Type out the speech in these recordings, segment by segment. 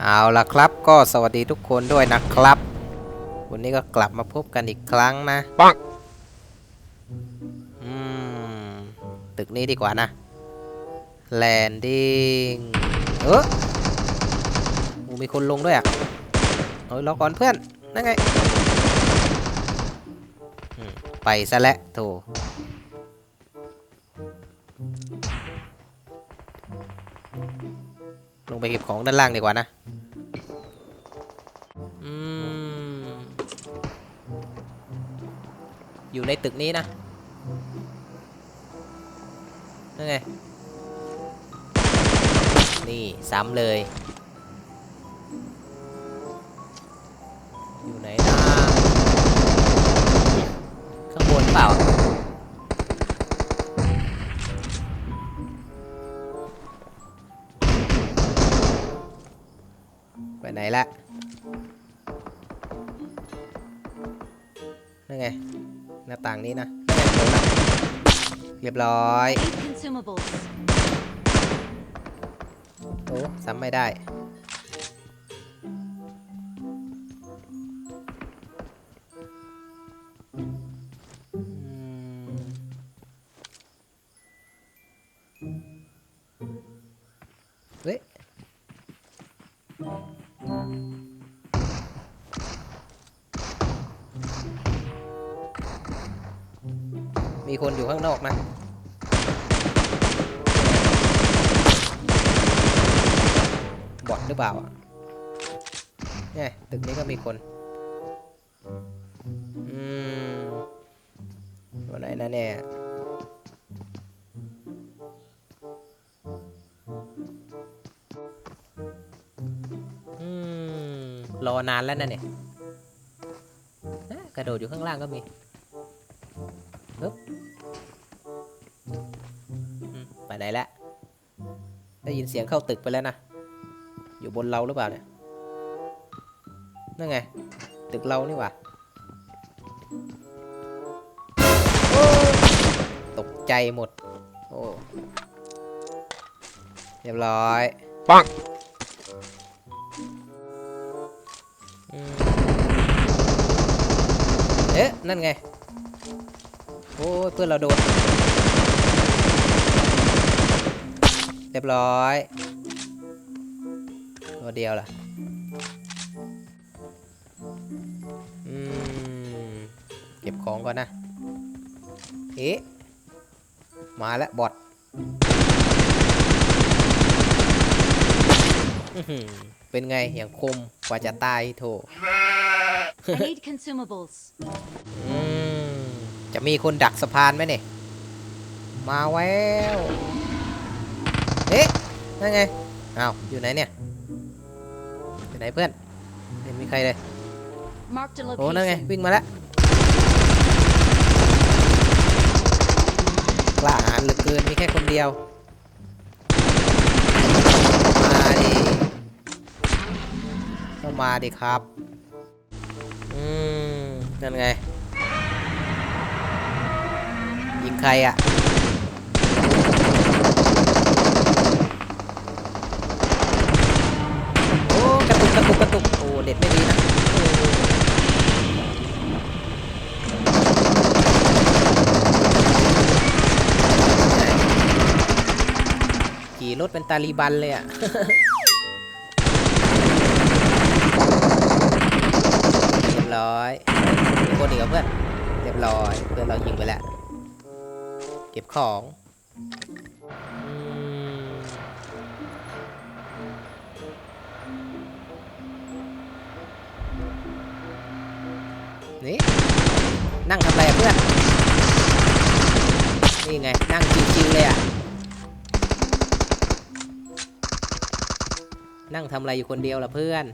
เอาละครับก็สวัสดีทุกคนด้วยนะครับ วันนี้ก็กลับมาพบกันอีกครั้งนะปังอืมตึกนี้ดีกว่านะแลนดิ้งเออโอ้มีคนลงด้วยอะเอ้ยรอก่อนเพื่อนนั่นไงอืมไปซะแล้วโถลงไปเก็บของด้านล่างดีกว่านะ อยู่ในตึกนี้นะนั่นไง นี่ ซ้ำเลย อยู่ไหนนะข้างบนเปล่า ไปไหนละนั่นไง หน้าต่างนี้นะนั่นไงโดนละเรียบร้อย Consumables. โอ้ซ้ำไม่ได้ มีคนอยู่ข้างนอกนะบอทหรือเปล่าอะเนี่ยตึกนี้ก็มีคน อืมวันไหนนะเนี่ยอืมรอนานแล้วนะเนี่ยกระโดดอยู่ข้างล่างก็มีปึ๊บ ไปไหนละได้ยินเสียงเข้าตึกไปแล้วนะ อยู่บนเราหรือเปล่าเนี่ย นั่นไง ตึกเรานี่หว่าโอ้ตกใจหมด โอ้ เรียบร้อย ปังอืมเอ๊ะ นั่นไง โอ้ยเพื่อนเราโดน เรียบร้อย ตัวเดียวล่ะอืมเก็บของก่อนนะ เอ๊ะ มาแล้วบอทอื้อหือเป็นไงอย่างคมกว่าจะตายโถ I need consumables. อืมจะมีคนดักสะพานไหมเนี่ย มาแวว เอ๊ะนั่นไงอ้าวอยู่ไหนเนี่ยอยู่ไหนเพื่อนไม่มีใครเลย Marked a โอ้นั่นไง location. วิ่งมาแล้วกล้าหาญเหลือเกินมีแค่คนเดียวมาดิก็มาดิครับอืมนั่นไงยิงใครอะ โอ้ กระตุกกระตุกกระตุก โอ้เด็ดไม่ดีนะโอ้ขี่รถเป็น ตาลีบันเลยอะเรียบร้อยมีคนอีกกับเพื่อน เรียบร้อย เพื่อนเรายิงไปแล้ว เก็บของนี่นั่งทำอะไรอะเพื่อน นั่งทำอะไรอยู่คนเดียวล่ะเพื่อน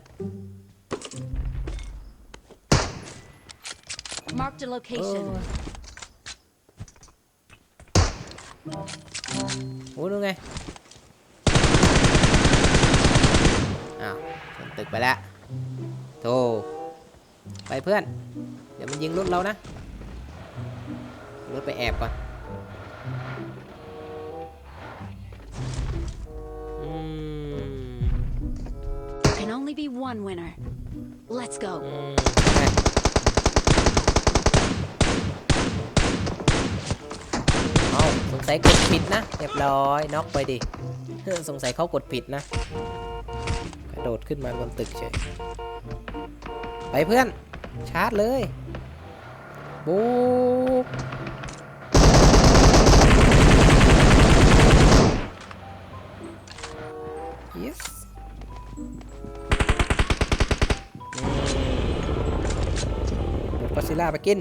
Marked a location. โอ้ดูไง อ้าวชนตึกไปแล้วโธ่ไปเพื่อน เดี๋ยวมันยิงรถเรานะรถไปแอบก่อน only be one winner. Let's go. อืมไงเอาสงสัยกดผิดนะเรียบร้อยน็อกไปดิ สงสัยเขากดผิดนะกระโดดขึ้นมาบนตึกเฉยไปเพื่อน ชาร์จเลย บุก ล่าไปกิน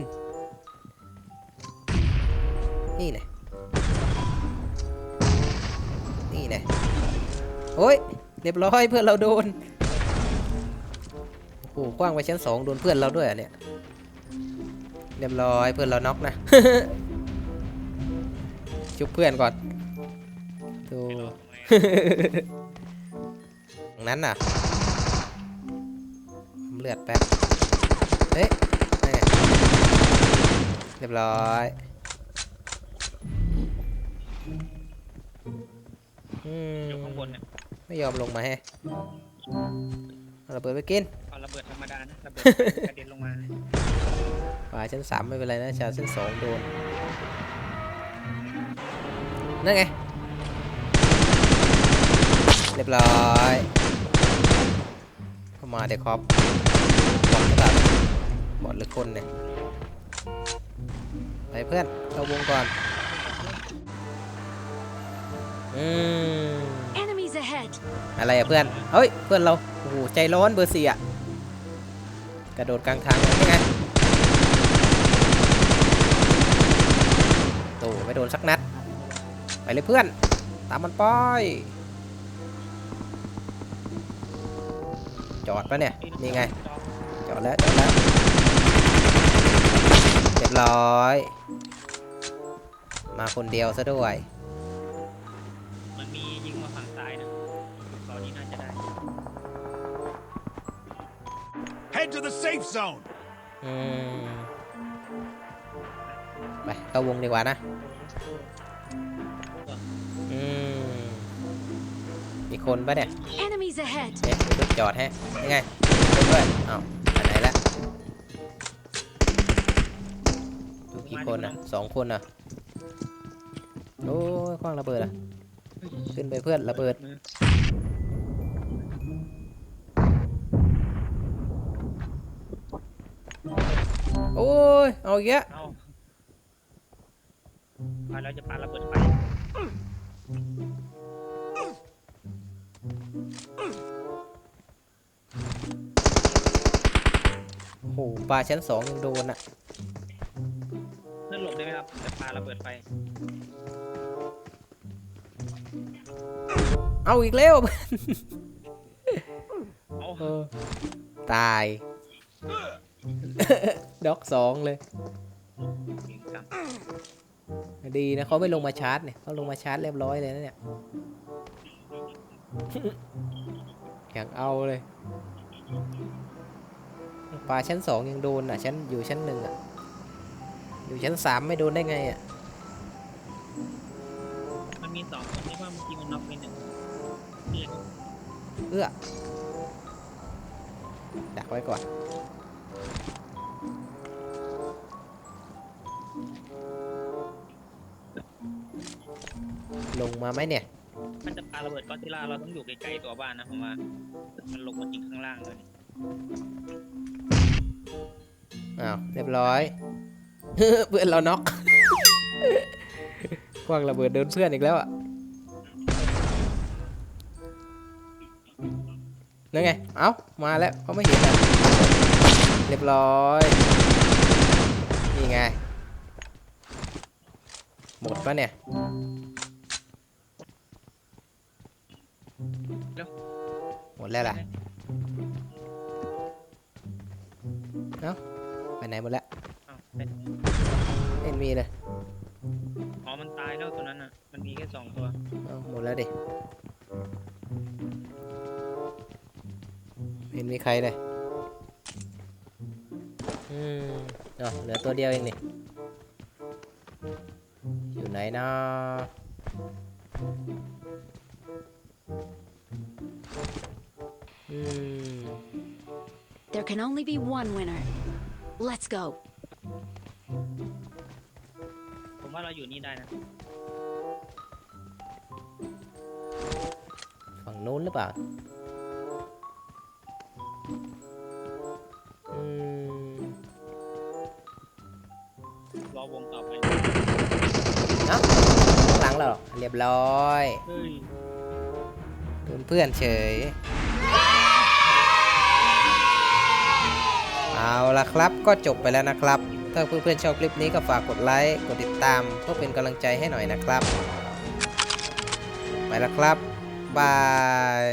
นี่ไงนี่ไงโอ้ยเรียบร้อยเพื่อนเราโดนโอ้โหกว้างไปชั้นสองโดนเพื่อนเราด้วยอะเนี่ยเรียบร้อยเพื่อนเราน็อกนะชุบเพื่อนก่อนดูตรงนั้นน่ะเลือดแป๊บเฮ้ย เรียบร้อยอืมอยู่ข้างบนเนี่ยไม่ยอมลงมาให้เอาระเบิดไปกินเอาระเบิดธรรมดานะระเบิดกระเด็นลงมาฝ่ายชั้นสามไม่เป็นไรนะชาวชั้นสองโดนนั่นไง เรียบร้อยเข้ามาเด็กครับบอดหรือเปล่าบอดหรือคนเนี่ย ไปเพื่อนเข้าวงก่อนอืม Enemies ahead. อะไรอะเพื่อน เฮ้ย เพื่อนเรา โอ้โห ใจร้อนเบอร์สี่อะกระโดดกลางทางเลยยังไงโตไม่โดนสักนัด ไปเลยเพื่อน ตามมันไป จอดปะเนี่ย นี่ไง จอดแล้ว จอดแล้ว เรียบร้อย มาคนเดียวซะด้วย มันมียิงมาฝั่งซ้ายนะตอนนี้น่าจะได้ Head to the safe zone. อืมไปเข้าวงดีกว่านะ อืม มีคนปะเนี่ย Enemies ahead. เอ๊ะเดี๋ยวจอดให้ยังไงคนด้วยอ้าวไปไหนละดูกี่คนอะสองคนอะ โอ้ยคว้างระเบิดอะ ขึ้นไปเพื่อนระเบิดมือโอ้ย เอาอีกแล้วเอาไปแล้วจะปาระเบิดไฟโอ้โหปลาชั้นสองยังโดนอะนั่นหลบได้ไหมครับ จะปาระเบิดไฟ เอาอีกแล้วเอาเออตาย ด็อกสองเลยเสียงจังดีนะเขาไม่ลงมาชาร์จเนี่ยเขาลงมาชาร์จเรียบร้อยเลยนะเนี่ย อย่างเอาเลยปลาชั้นสองยังโดนอะชั้นอยู่ชั้นหนึ่งอะ อยู่ชั้นสามไม่โดนได้ไงอะ มันมีสองคนที่ว่าเมื่อกี้มันน็อกไปหนึ่งนี่ เอื้อดักไว้ก่อน ลงมาไหมเนี่ย มันจะปาระเบิดก็อดซิลล่าเราต้องอยู่ไกลๆตัวบ้านนะผมว่า มันลงมายิงข้างล่างเลย อ้าว เรียบร้อย เพื่อนเราน็อกกว้างระเบิดโดนเพื่อนอีกแล้วอะ นั่นไง เอ้า มาแล้วเขาไม่เห็นอะเรียบร้อย นี่ไง หมดปะเนี่ยหมดแล้วล่ะเอ้าไปไหนหมดแล้วอ้าวเป็นไม่เห็นมีเลย อ๋อ มันตายแล้วตัวนั้นอะ มันมีแค่สองตัวเอาหมดแล้วดิ ม่เห็นมีใครเลยอืมเนาะเหลือตัวเดียวเองนี่ อยู่ไหนนะอืม There can only be one winner. Let's go. ผมว่าเราอยู่นี่ได้นะ ฝั่งนู้นหรือเปล่า ยบร้อยเฮ้ยโดนเพื่อนเฉย เอาละครับก็จบไปแล้วนะครับ ถ้าเพื่อนๆชอบคลิปนี้ก็ฝากกดไลค์ กดติดตามเพื่อเป็นกำลังใจให้หน่อยนะครับ ไปแล้วครับ บาย